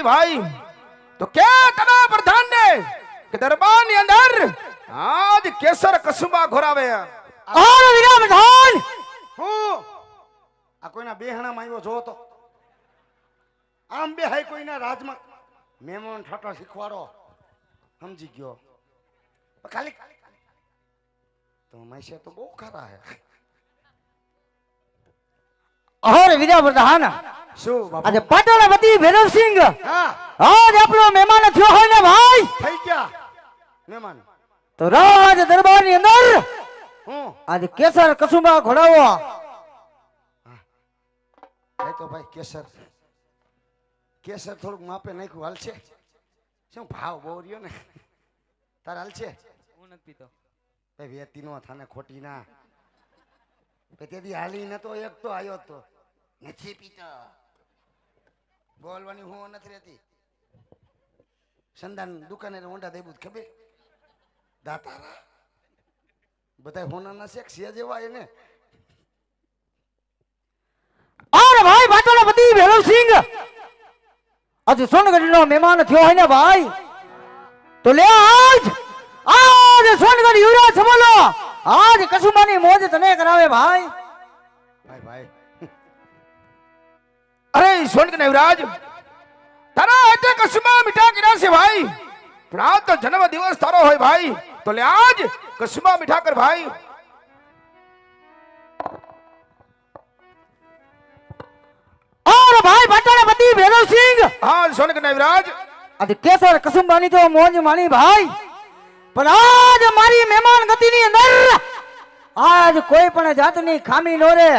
હોય ભાઈ. તો કે તના પ્રધાન ને કે દરબારની અંદર આજ કેસર કસુંબા ઘોરાવે. ઓર વિરા પ્રધાન. હું? આ કોઈના બેહણામાં આવ્યો જો તો. આમ બે હાઈ કોઈના રાજમાં. મેમોન ઠાટા શીખવાડો. સમજી ગયો. ખાલી તો મૈસે તો બહુ ખરા હે. ઓર વિરા પ્રધાન. શું બાપુ? આજે પાટણપતિ ભૈરવસિંહ હા. આજ આપણો મહેમાન થયો હોય ને ભાઈ? થઈ ગયા. મહેમાન. તો રાજ દરબારની અંદર હું? આજે કેસર કસુંબા ઘોડાવો. એ તો ભાઈ કેસર. કેસર થોડુંક માપે નાખ્યું હાલશે શું ભાવ બહુ રહ્યો ને? તારે હાલશે હું નથી પીતો. ભાઈ વેતી નો થાને ખોટી ના તેથી હાલી ને તો એક તો આવ્યો તો. નથી પીતો. બોલવાની હું નથી રહેતી. સંદાન દુકાને ઊંડા દેવું ખબર? દાતારા. બધા હોનાના શેખ સિયા જેવા એને ઓર ભાઈ પાટણપતિ ભૈરવસિંહ આજે સોનગઢ નો મહેમાન થયો હોય ને ભાઈ, તો લે આજ આજ સોનગઢ યુવરાજ સમોલો આજ કસુંબાની મોજ તને કરાવે ભાઈ. અરે સોનક નવરાજ તારા હાથે કસુંબા મીઠા કર્યા છે ભાઈ. પણ આ તો જન્મ દિવસ તારો હોય ભાઈ. તો લે આજ કસુંબા મીઠા કર ભાઈ. ઓર ભાઈ પાટણપતિ ભૈરવસિંહ હા સોનક નવરાજ. આજે કેસર કસુંબાની તો મોજ માણી ભાઈ. પણ આજ મારી મહેમાન ગતિની અંદર આજ કોઈ પણ જાતની ખામી નો રે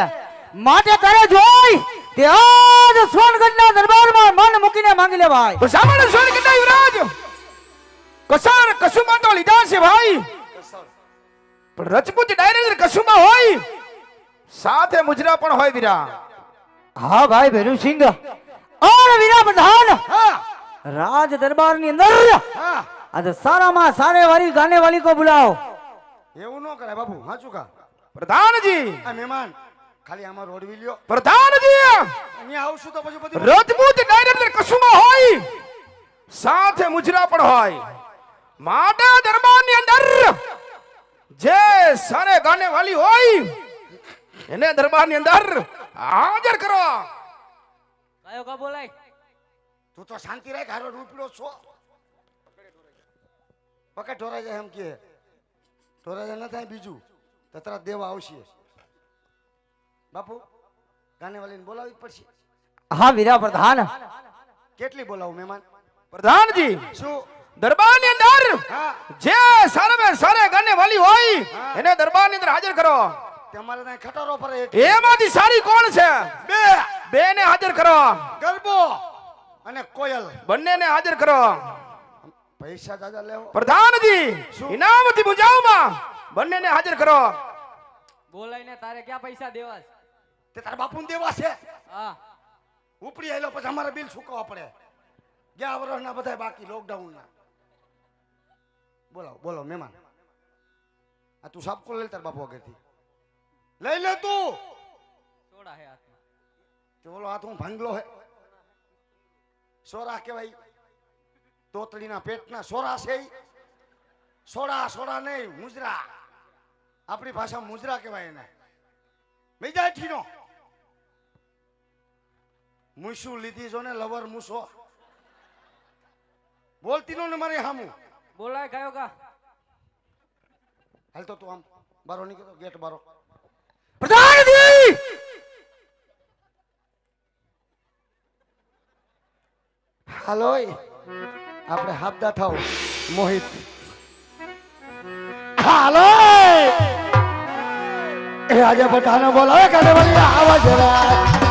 માટે તારે જોઈ તે આજ સોનગઢના દરબારમાં મન મૂકીને માંગી લે ભાઈ સામાન્ય સોનક નવરાજ કસાર કસુમાં તો લીધા છે ભાઈ. પણ રજપૂત ડાયરેક્ટર કસુમાં હોય. સાથે મુજરા પણ હોય વીરા. હા ભાઈ ભૈરવસિંહ ઓર વીરા પ્રધાન રાજ રાજ દરબારની અંદર હા. આજે સારામાં સારે વાળી ગાને વાળી કો બોલાવો. એવું ન કરે બાબુ હાચું કા? પ્રધાનજી. આ મહેમાન. ખાલી આમાં રોડવી લ્યો. પ્રધાનજી! અહીંયા આવશું તો પછી બધું રજપૂત ડાયરેક્ટર કસુંબા હોય સાથે મુજરા પણ હોય. માટે દરબારની અંદર જે સારે ગાને વાલી હોય એને દરબારની અંદર હાજર કરો. કયો કા બોલાય? તું તો શાંતિ રાખ હારો રૂપડો છો. પકડ ઢોરાઈ જાય એમ કે ઢોરાઈ જાય ન થાય બીજું તો તરત દેવા આવશે. બાપુ ગાનેવાલીને બોલાવવી જ પડશે. હા વીરા પ્રધાન. કેટલી બોલાવું મહેમાન? પ્રધાનજી શું? દરબારની અંદર જે સારે સારે ગાને વાલી હોય એને દરબારની અંદર હાજર કરો. તમારે ત્યાં ખટારો પર એમાંથી સારી કોણ છે? બે. બે ને હાજર કરો. ગરબો અને કોયલ. બંનેને હાજર કરો. પૈસા દાદા લેવો. પ્રધાનજી શું? ઇનામથી મુજાવમાં બંનેને હાજર કરો. બોલાય ને તારે ક્યાં પૈસા દેવા છે? તે તારા બાપુને દેવા છે? હા. ઉપડી આવેલો પછી અમારે બિલ ચૂકવવા પડે. ગયા વર્ષના બધા બાકી લોકડાઉનના. બોલો બોલો મહેમાન. આ તું સાપકો લઈ તાર બાપુ આગળથી. લઈ લે તું! સોડા હે હાથમાં. ચોલો હાથ હું ભાંગલો હે. સોરા કહેવાય. તોતડીના પેટના સોરા છે સોડા સોડા નહીં મુજરા. આપણી ભાષામાં મુજરા કહેવાય એને. મેજા ઠીનો. મૂસું લીધી છો ને લવર મૂસો. બોલતી નો ને મારે હામું. બોલાય કયો કા? હાલ તો તું આમ બારો નીકળો ગેટ બારો. પ્રધાનજી હાલો આપણે હાબદા થાવ મોહિત. હાલો એ! આજે બધાને બોલાવે કાલે બોલી આવા જરા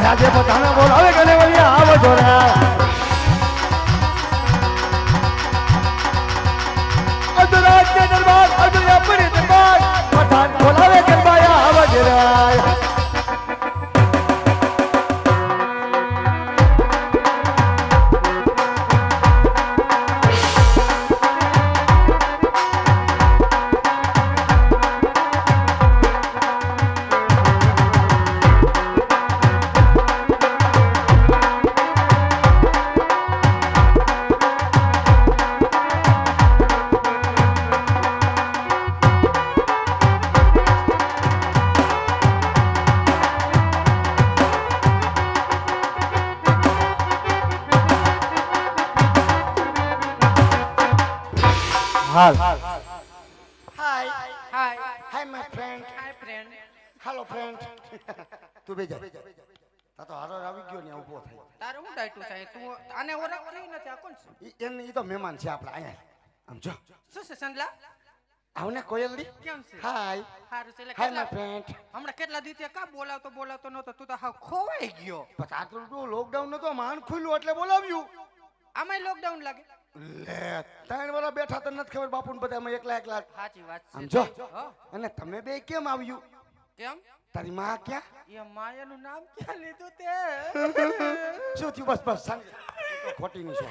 આજે બધાને બોલાવે કને વળી આવો જરા હાલ. Hi hi hi my friend hi friend hello friend તું બેજા તા તો હારો આવી ગયો ને ઊભો થઈ. તારે હું ડાયટું છે? તું આને ઓળખતી નથી આ કોણ છે? એમ ઈ તો મહેમાન છે આપણા અહીંયા. આમ જો. શું છે સંદલા આવને કોયલડી? કેમ છે? હાય હારું છે હાય માય ફ્રેન્ડ હમણાં કેટલા દિવસે કા બોલાવતો બોલાવતો નતો તું તો હા ખોવાઈ ગયો. પણ આટલું તો લોકડાઉન નતો માન ખુલ્લું એટલે બોલાવ્યું. આમાંય લોકડાઉન લાગે? લે ત્રણ વાળા બેઠા તો નથી ખબર બાપુને બધા અમે એકલા એકલા. સાચી વાત છે. આમ અને તમે બે કેમ આવ્યું? કેમ? તારી માં ક્યાં? એ માયાનું નામ ક્યાં લીધું તે? શું થયું? બસ બસ સાંજે ખોટી નું શું